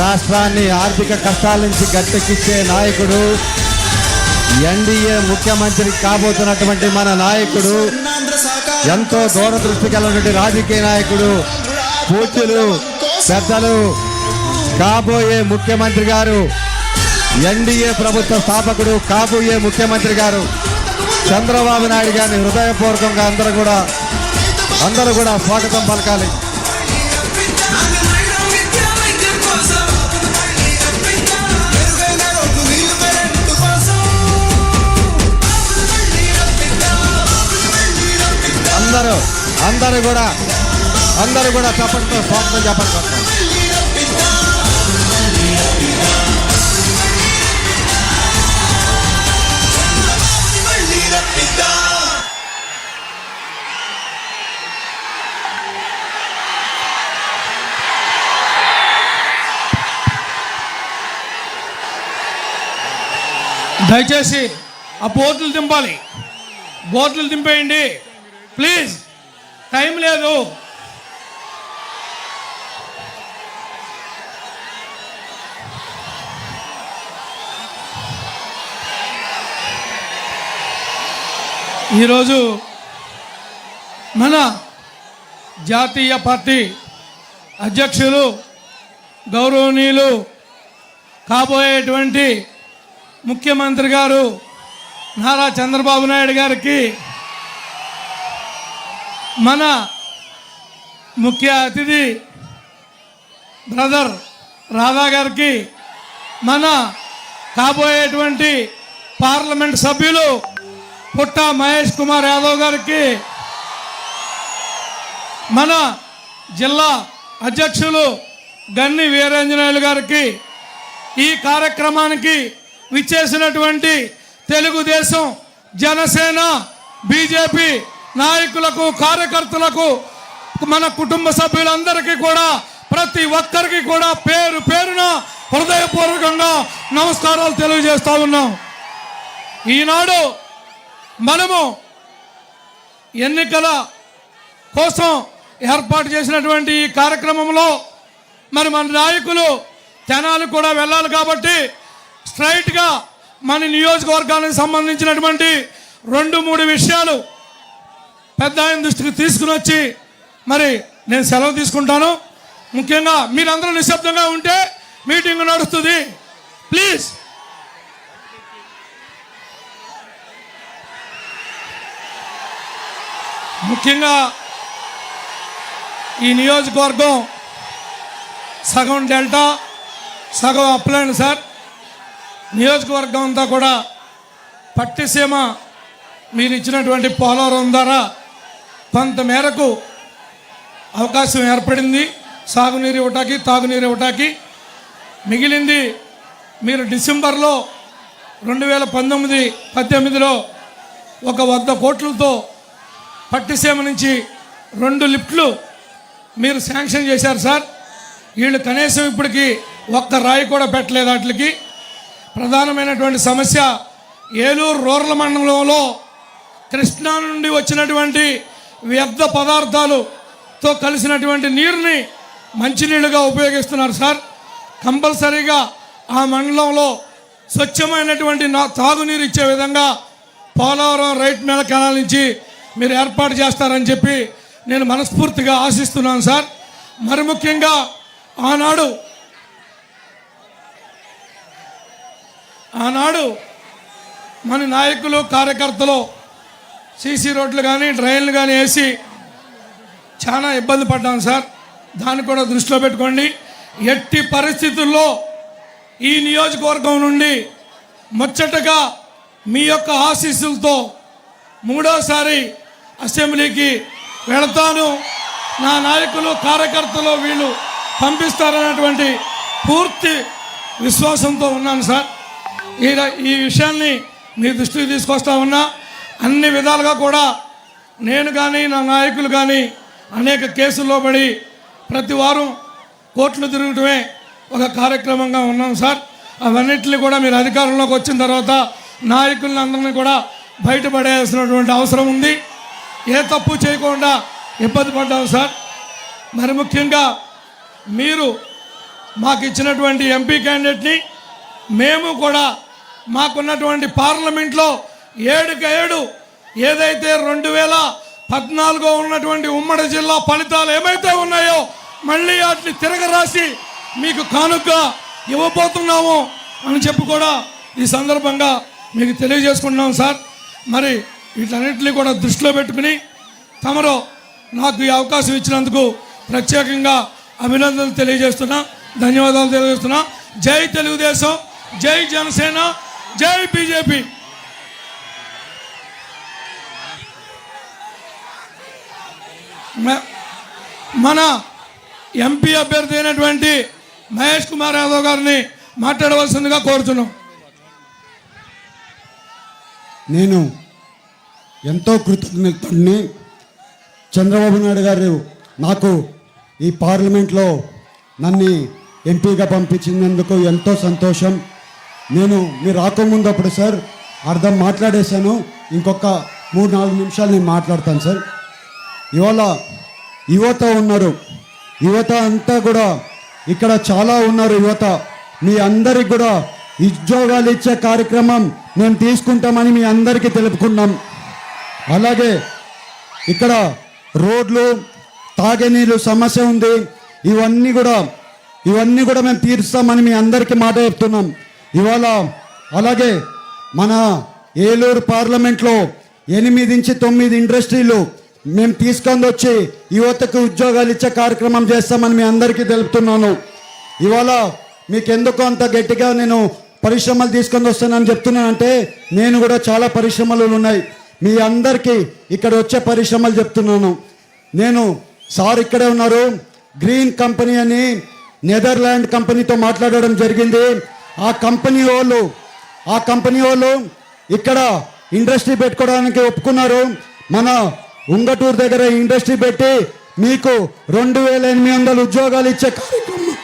రాష్ట్రాన్ని ఆర్థిక కష్టాల నుంచి గట్టెక్కిచ్చే నాయకుడు ఎన్డీఏ ముఖ్యమంత్రి కాబోతున్నటువంటి మన నాయకుడు ఎంతో దూరదృష్టి కలిగినటువంటి రాజకీయ నాయకుడు పూజ్యులు పెద్దలు కాబోయే ముఖ్యమంత్రి గారు ఎన్డీఏ ప్రభుత్వ స్థాపకుడు కాబోయే ముఖ్యమంత్రి గారు చంద్రబాబు నాయుడు గారిని హృదయపూర్వకంగా అందరూ కూడా అందరూ కూడా స్వాగతం పలకాలి. అందరూ అందరూ కూడా అందరూ కూడా చప్పటితో స్వాగతం చెప్పండి. దయచేసి ఆ బోట్లు దింపాలి. బోట్లు దింపేయండి. ప్లీజ్ టైం లేదు. ఈరోజు మన జాతీయ పార్టీ అధ్యక్షులు గౌరవనీయులు కాబోయేటువంటి ముఖ్యమంత్రి గారు నారా చంద్రబాబు నాయుడు గారికి మన ముఖ్య అతిథి బ్రదర్ రాధా గారికి మన కాబోయేటువంటి పార్లమెంట్ సభ్యులు పుట్ట మహేష్ కుమార్ యాదవ్ గారికి మన జిల్లా అధ్యక్షులు గన్ని వీరాంజనేయులు గారికి ఈ కార్యక్రమానికి విచ్చేసినటువంటి తెలుగుదేశం జనసేన బీజేపీ నాయకులకు కార్యకర్తలకు మన కుటుంబ సభ్యులందరికీ కూడా ప్రతి ఒక్కరికి కూడా పేరు పేరున హృదయపూర్వకంగా నమస్కారాలు తెలియజేస్తా ఉన్నాం. ఈనాడు మనము ఎన్నికల కోసం ఏర్పాటు చేసినటువంటి ఈ కార్యక్రమంలో మరి మన నాయకులు జనాలు కూడా వెళ్ళాలి కాబట్టి స్ట్రైట్గా మన నియోజకవర్గానికి సంబంధించినటువంటి రెండు మూడు విషయాలు పెద్ద ఆయన దృష్టికి తీసుకుని వచ్చి మరి నేను సెలవు తీసుకుంటాను. ముఖ్యంగా మీరందరూ నిశ్శబ్దంగా ఉంటే మీటింగ్ నడుస్తుంది. ప్లీజ్. ముఖ్యంగా ఈ నియోజకవర్గం సగం డెల్టా సగం అప్లైన్ సార్. నియోజకవర్గం అంతా కూడా పట్టిసీమ మీరు ఇచ్చినటువంటి పోలవరం ద్వారా కొంత మేరకు అవకాశం ఏర్పడింది. సాగునీరు ఇవ్వటానికి తాగునీరు ఇవ్వటానికి. మిగిలింది మీరు డిసెంబర్లో రెండు వేల పంతొమ్మిది పద్దెనిమిదిలో ఒక వంద కోట్లతో పట్టిసీమ నుంచి రెండు లిఫ్ట్లు మీరు శాంక్షన్ చేశారు సార్. వీళ్ళు కనీసం ఇప్పటికి ఒక్క రాయి కూడా పెట్టలేదు వాటికి. ప్రధానమైనటువంటి సమస్య ఏలూరు రూరల్ మండలంలో కృష్ణా నుండి వచ్చినటువంటి వ్యర్థ పదార్థాలుతో కలిసినటువంటి నీరుని మంచినీళ్ళుగా ఉపయోగిస్తున్నారు సార్. కంపల్సరీగా ఆ మండలంలో స్వచ్ఛమైనటువంటి నా తాగునీరు ఇచ్చే విధంగా పోలవరం రైట్ మేళ కెనాల్ నుంచి మీరు ఏర్పాటు చేస్తారని చెప్పి నేను మనస్ఫూర్తిగా ఆశిస్తున్నాను సార్. మరి ముఖ్యంగా ఆనాడు ఆనాడు మన నాయకులు కార్యకర్తలు సీసీ రోడ్లు కానీ డ్రైన్లు కానీ వేసి చాలా ఇబ్బంది పడ్డాం సార్. దాన్ని కూడా దృష్టిలో పెట్టుకోండి. ఎట్టి పరిస్థితుల్లో ఈ నియోజకవర్గం నుండి ముచ్చటగా మీ యొక్క ఆశీస్సులతో మూడోసారి అసెంబ్లీకి వెళతాను. నా నాయకులు కార్యకర్తలు వీళ్ళు పంపిస్తారనేటువంటి పూర్తి విశ్వాసంతో ఉన్నాను సార్. ఈ ఈ విషయాన్ని మీ దృష్టికి తీసుకొస్తా ఉన్నా. అన్ని విధాలుగా కూడా నేను కానీ నా నాయకులు కానీ అనేక కేసుల్లో పడి ప్రతి వారం కోర్టులు తిరగటమే ఒక కార్యక్రమంగా ఉన్నాం సార్. అవన్నింటినీ కూడా మీరు అధికారంలోకి వచ్చిన తర్వాత నాయకులను అందరినీ కూడా బయటపడేయాల్సినటువంటి అవసరం ఉంది. ఏ తప్పు చేయకుండా ఇబ్బంది పడ్డాం సార్. మరి ముఖ్యంగా మీరు మాకు ఇచ్చినటువంటి ఎంపీ క్యాండిడేట్ని మేము కూడా మాకున్నటువంటి పార్లమెంట్లో ఏడుకి ఏడు. ఏదైతే రెండు వేల పద్నాలుగో ఉన్నటువంటి ఉమ్మడి జిల్లా ఫలితాలు ఏమైతే ఉన్నాయో మళ్ళీ వాటిని తిరగరాసి మీకు కానుక ఇవ్వబోతున్నాము అని చెప్పి కూడా ఈ సందర్భంగా మీకు తెలియజేసుకుంటున్నాం సార్. మరి వీటన్నిటిని కూడా దృష్టిలో పెట్టుకుని తమరు నాకు ఈ అవకాశం ఇచ్చినందుకు ప్రత్యేకంగా అభినందనలు తెలియజేస్తున్నా ధన్యవాదాలు తెలియజేస్తున్నా. జై తెలుగుదేశం జై జనసేన జై బీజేపీ. మన ఎంపీ అభ్యర్థి అయినటువంటి మహేష్ కుమార్ యాదవ్ గారిని మాట్లాడవలసిందిగా కోరుతున్నాం నేను ఎంతో కృతజ్ఞతని చంద్రబాబు నాయుడు గారు నాకు ఈ పార్లమెంట్లో నన్ను ఎంపీగా పంపించినందుకు ఎంతో సంతోషం. నేను మీరు రాకముందు అప్పుడు సార్ అర్థం మాట్లాడేశాను. ఇంకొక మూడు నాలుగు నిమిషాలు నేను మాట్లాడతాను సార్. ఇవాళ యువత ఉన్నారు. యువత అంతా కూడా ఇక్కడ చాలా ఉన్నారు యువత. మీ అందరికి కూడా ఉద్యోగాలు ఇచ్చే కార్యక్రమం మేము తీసుకుంటామని మీ అందరికీ తెలుపుకున్నాం. అలాగే ఇక్కడ రోడ్లు తాగేనీళ్ళు సమస్య ఉంది. ఇవన్నీ కూడా ఇవన్నీ కూడా మేము తీరుస్తామని మీ అందరికీ మాట చెప్తున్నాం. ఇవాళ అలాగే మన ఏలూరు పార్లమెంట్లో ఎనిమిది నుంచి తొమ్మిది ఇండస్ట్రీలు మేము తీసుకొని వచ్చి యువతకు ఉద్యోగాలు ఇచ్చే కార్యక్రమం చేస్తామని మీ అందరికీ తెలుపుతున్నాను. ఇవాళ మీకు ఎందుకు అంత గట్టిగా నేను పరిశ్రమలు తీసుకొని వస్తానని చెప్తున్నానంటే నేను కూడా చాలా పరిశ్రమలు ఉన్నాయి. మీ అందరికీ ఇక్కడ వచ్చే పరిశ్రమలు చెప్తున్నాను. నేను సార్ ఇక్కడే ఉన్నారు. గ్రీన్ కంపెనీ అని నెదర్లాండ్ కంపెనీతో మాట్లాడడం జరిగింది. ఆ కంపెనీ వాళ్ళు ఆ కంపెనీ వాళ్ళు ఇక్కడ ఇండస్ట్రీ పెట్టుకోవడానికి ఒప్పుకున్నారు. మన ఉంగటూరు దగ్గర ఇండస్ట్రీ పెట్టి మీకు రెండు వేల ఎనిమిది వందల ఉద్యోగాలు ఇచ్చే కార్యక్రమం.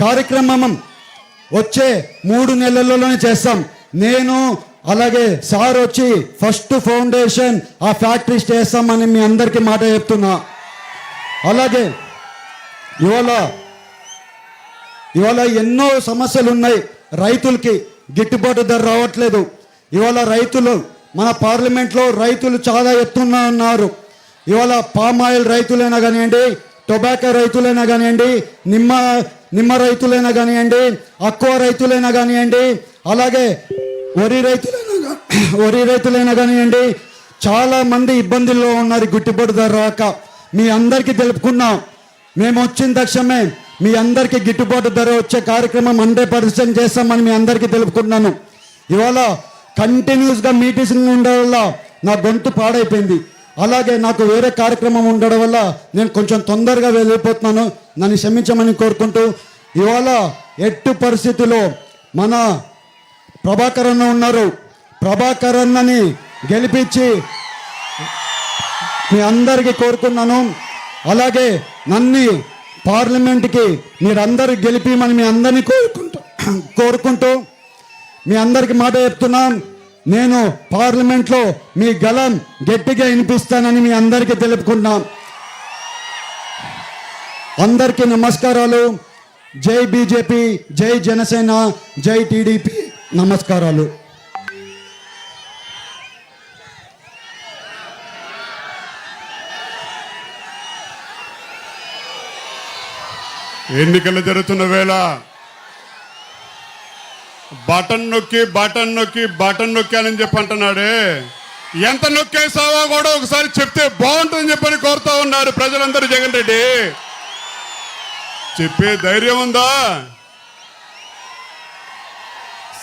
కార్యక్రమం వచ్చే మూడు నెలల్లోనే చేస్తాం. నేను అలాగే సార్ వచ్చి ఫస్ట్ ఫౌండేషన్ ఆ ఫ్యాక్టరీస్ చేస్తామని మీ అందరికీ మాట చెప్తున్నా. అలాగే ఇవాళ ఇవాళ ఎన్నో సమస్యలు ఉన్నాయి. రైతులకి గిట్టుబాటు ధర రావట్లేదు. ఇవాళ రైతులు మన పార్లమెంట్లో రైతులు చాలా ఎత్తున్న ఉన్నారు. ఇవాళ పామ్ ఆయిల్ రైతులైనా కానివ్వండి టొబాకో రైతులైనా కానివ్వండి నిమ్మ నిమ్మ రైతులైనా కానివ్వండి అక్కువ రైతులైనా కానివ్వండి అలాగే వరి రైతులైనా వరి రైతులైనా కానివ్వండి చాలా మంది ఇబ్బందుల్లో ఉన్నారు గిట్టుబాటు ధర రాక. మీ అందరికీ తెలుపుకున్నాం మేము వచ్చిన తక్షణమే మీ అందరికీ గిట్టుబాటు ధర వచ్చే కార్యక్రమం హండ్రెడ్ పర్సెంట్ చేస్తామని మీ అందరికీ తెలుపుకుంటున్నాను. ఇవాళ కంటిన్యూస్గా మీటింగ్ ఉండడం వల్ల నా గొంతు పాడైపోయింది. అలాగే నాకు వేరే కార్యక్రమం ఉండడం వల్ల నేను కొంచెం తొందరగా వెళ్ళిపోతున్నాను. నన్ను క్షమించమని కోరుకుంటూ ఇవాళ ఎట్టు పరిస్థితిలో మన ప్రభాకర్ అన్న ఉన్నారు. ప్రభాకర్ అన్నని గెలిపించి మీ అందరికీ కోరుకున్నాను. అలాగే నన్ను పార్లమెంట్కి మీరందరూ గెలిపిమని మీ అందరినీ కోరుకుంటూ కోరుకుంటూ మీ అందరికీ మాట చెప్తున్నాం నేను పార్లమెంట్లో మీ గలం గట్టిగా వినిపిస్తానని మీ అందరికీ తెలుపుకుంటున్నాం అందరికీ నమస్కారాలు. జై బీజేపీ జై జనసేన జై టీడీపీ నమస్కారాలు. ఎన్నికలు జరుగుతున్న వేళ బటన్ నొక్కి బటన్ నొక్కి బటన్ నొక్కానని చెప్పి అంటున్నాడే. ఎంత నొక్కేసావో కూడా ఒకసారి చెప్తే బాగుంటుందని చెప్పని కోరుతా ఉన్నారు ప్రజలందరూ జగన్ రెడ్డి. చెప్పే ధైర్యం ఉందా?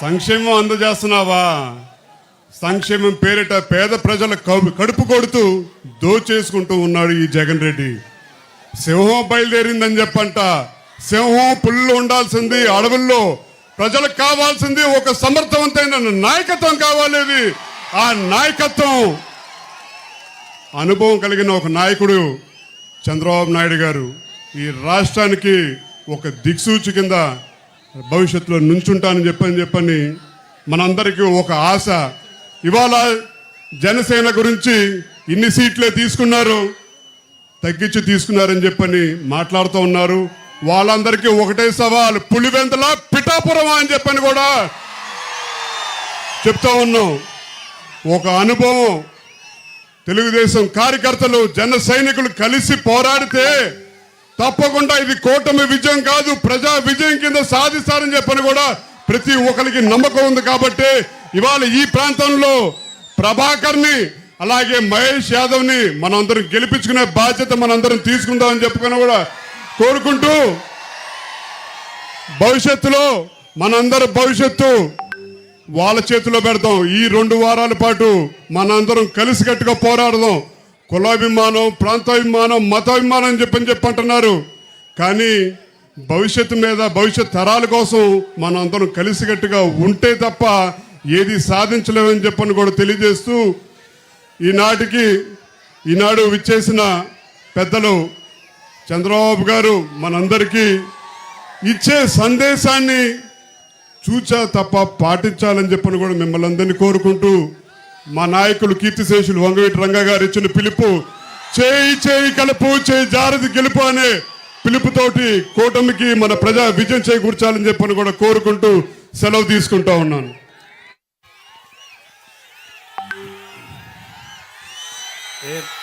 సంక్షేమం అందజేస్తున్నావా? సంక్షేమం పేరిట పేద ప్రజల కడుపు కొడుతూ దోచేసుకుంటూ ఉన్నాడు ఈ జగన్ రెడ్డి. సింహం బయలుదేరిందని చెప్పంట. సింహం పుల్లు ఉండాల్సింది అడవుల్లో ప్రజలకు కావాల్సింది ఒక సమర్థవంతమైన నాయకత్వం కావాలి అది. ఆ నాయకత్వం అనుభవం కలిగిన ఒక నాయకుడు చంద్రబాబు నాయుడు గారు ఈ రాష్ట్రానికి ఒక దిక్సూచి కింద భవిష్యత్తులో నుంచుంటానని చెప్పని చెప్పని మనందరికీ ఒక ఆశ ఇవాళ జనసేన గురించి ఇన్ని సీట్లే తీసుకున్నారు తగ్గించి తీసుకున్నారని చెప్పని మాట్లాడుతూ ఉన్నారు వాళ్ళందరికీ ఒకటే సవాల్ పులివెందుల పిఠాపురం అని చెప్పని కూడా చెప్తా ఉన్నాం. ఒక అనుభవం తెలుగుదేశం కార్యకర్తలు జన సైనికులు కలిసి పోరాడితే తప్పకుండా ఇది కూటమి విజయం కాదు ప్రజా విజయం కింద సాధిస్తారని చెప్పని కూడా ప్రతి ఒక్కరికి నమ్మకం ఉంది కాబట్టి ఇవాళ ఈ ప్రాంతంలో ప్రభాకర్ని అలాగే మహేష్ యాదవ్ని మనందరం గెలిపించుకునే బాధ్యత మనందరం తీసుకుందామని చెప్పుకొని కూడా కోరుకుంటూ భవిష్యత్తులో మనందరి భవిష్యత్తు వాళ్ళ చేతిలో పెడతాం. ఈ రెండు వారాల పాటు మనందరం కలిసికట్టుగా పోరాడదాం. కులాభిమానం ప్రాంతాభిమానం మతాభిమానం అని చెప్పని చెప్పంటున్నారు కానీ భవిష్యత్తు మీద భవిష్యత్ తరాల కోసం మనం అందరం కలిసికట్టుగా ఉంటే తప్ప ఏది సాధించలేమని చెప్పని కూడా తెలియజేస్తూ ఈనాటికి ఈనాడు విచ్చేసిన పెద్దలు చంద్రబాబు గారు మనందరికీ ఇచ్చే సందేశాన్ని చూచా తప్ప పాటించాలని చెప్పని కూడా మిమ్మల్ని అందరినీ కోరుకుంటూ మా నాయకులు కీర్తిశేషులు వంగవీటి రంగా గారు ఇచ్చిన పిలుపు చేయి చేయి కలుపు చేయి జారది గెలుపు అనే పిలుపుతోటి కూటమికి మన ప్రజా విజయం చేకూర్చాలని చెప్పని కూడా కోరుకుంటూ సెలవు తీసుకుంటా ఉన్నాను Yeah.